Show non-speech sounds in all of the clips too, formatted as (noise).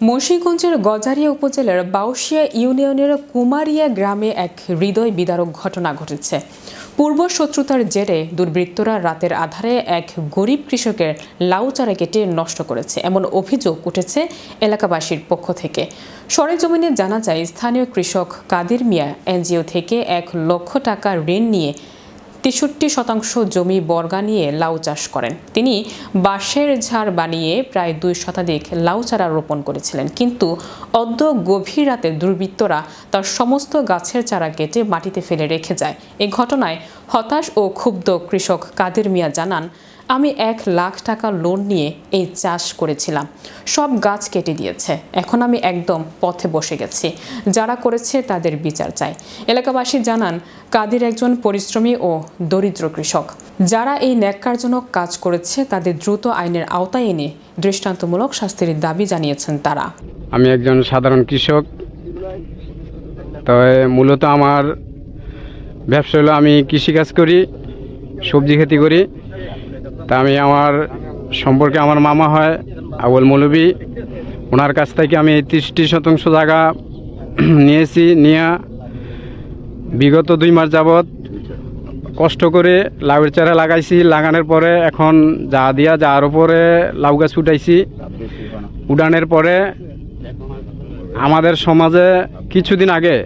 মুন্সিগঞ্জের গজারিয়া উপজেলার বাউশিয়া ইউনিয়নের কুমারিয়া গ্রামে এক হৃদয় বিদারক ঘটনা ঘটেছে। পূর্ব শত্রুতার জেরে দুর্বৃত্তরা রাতের আধারে এক গরিব কৃষকের লাউ চারা কেটে নষ্ট করেছে, এমন অভিযোগ উঠেছে এলাকাবাসীর পক্ষ থেকে। সরেজমিনে জানা যায়, স্থানীয় কৃষক কাদির মিয়া এনজিও থেকে এক লক্ষ টাকা ঋণ নিয়ে তেষট্টি শতাংশ জমি বর্গা নিয়ে লাউ চাষ করেন। তিনি বাঁশের ঝাড় বানিয়ে প্রায় দুই শতাধিক লাউ চারা রোপণ করেছিলেন। কিন্তু অদ্য গভীর রাতে দুর্বৃত্তরা তার সমস্ত গাছের চারা কেটে মাটিতে ফেলে রেখে যায়। এ ঘটনায় হতাশ ও ক্ষুব্ধ কৃষক কাদের মিয়া জানান আমি এক লাখ টাকা লোন নিয়ে এই চাষ করেছিলাম। সব গাছ কেটে দিয়েছে। এখন আমি একদম পথে বসে গেছি। যারা করেছে তাদের বিচার চাই। এলাকাবাসী জানান, কাদের একজন পরিশ্রমী ও দরিদ্র কৃষক। যারা এই ন্যাক্কারজনক কাজ করেছে, তাদের দ্রুত আইনের আওতায় এনে দৃষ্টান্তমূলক শাস্তির দাবি জানিয়েছেন তারা। আমি একজন সাধারণ কৃষক। তো মূলত আমার ব্যবসা হলো আমি কৃষিকাজ করি, সবজি খেতি করি। তা আমি আমার সম্পর্কে আমার মামা হয়, আবুল মৌলবি ওনার কাছ থেকে আমি তিরিশটি শতাংশ জায়গা (clears throat) নিয়েছি, নিয়ে বিগত দুই মাস যাবৎ কষ্ট করে লাউয়ের চারা লাগাইছি। লাগানোর পরে এখন যা দিয়া যার উপরে লাউ গাছ উঠাইছি। উড়ানের পরে আমাদের সমাজে কিছুদিন আগে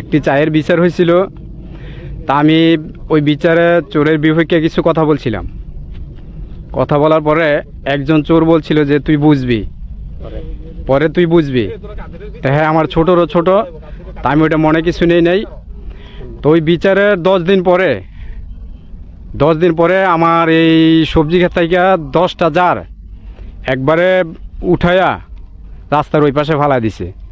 একটি চায়ের বিচার হয়েছিল। তা আমি ওই বিচারে চোরের বিপক্ষে কিছু কথা বলছিলাম। কথা বলার পরে একজন চোর বলছিল যে তুই বুঝবি। পরে? তুই বুঝবি। তা হ্যাঁ আমার ছোটরও ছোট তা আমি ওটা মনে কিছু নেই নেই। তো ওই বিচারের দশ দিন পরে দশ দিন পরে আমার এই সবজি ক্ষেত থেকে দশটা জার একবারে উঠাইয়া রাস্তার ওই পাশে ফালা দিছে।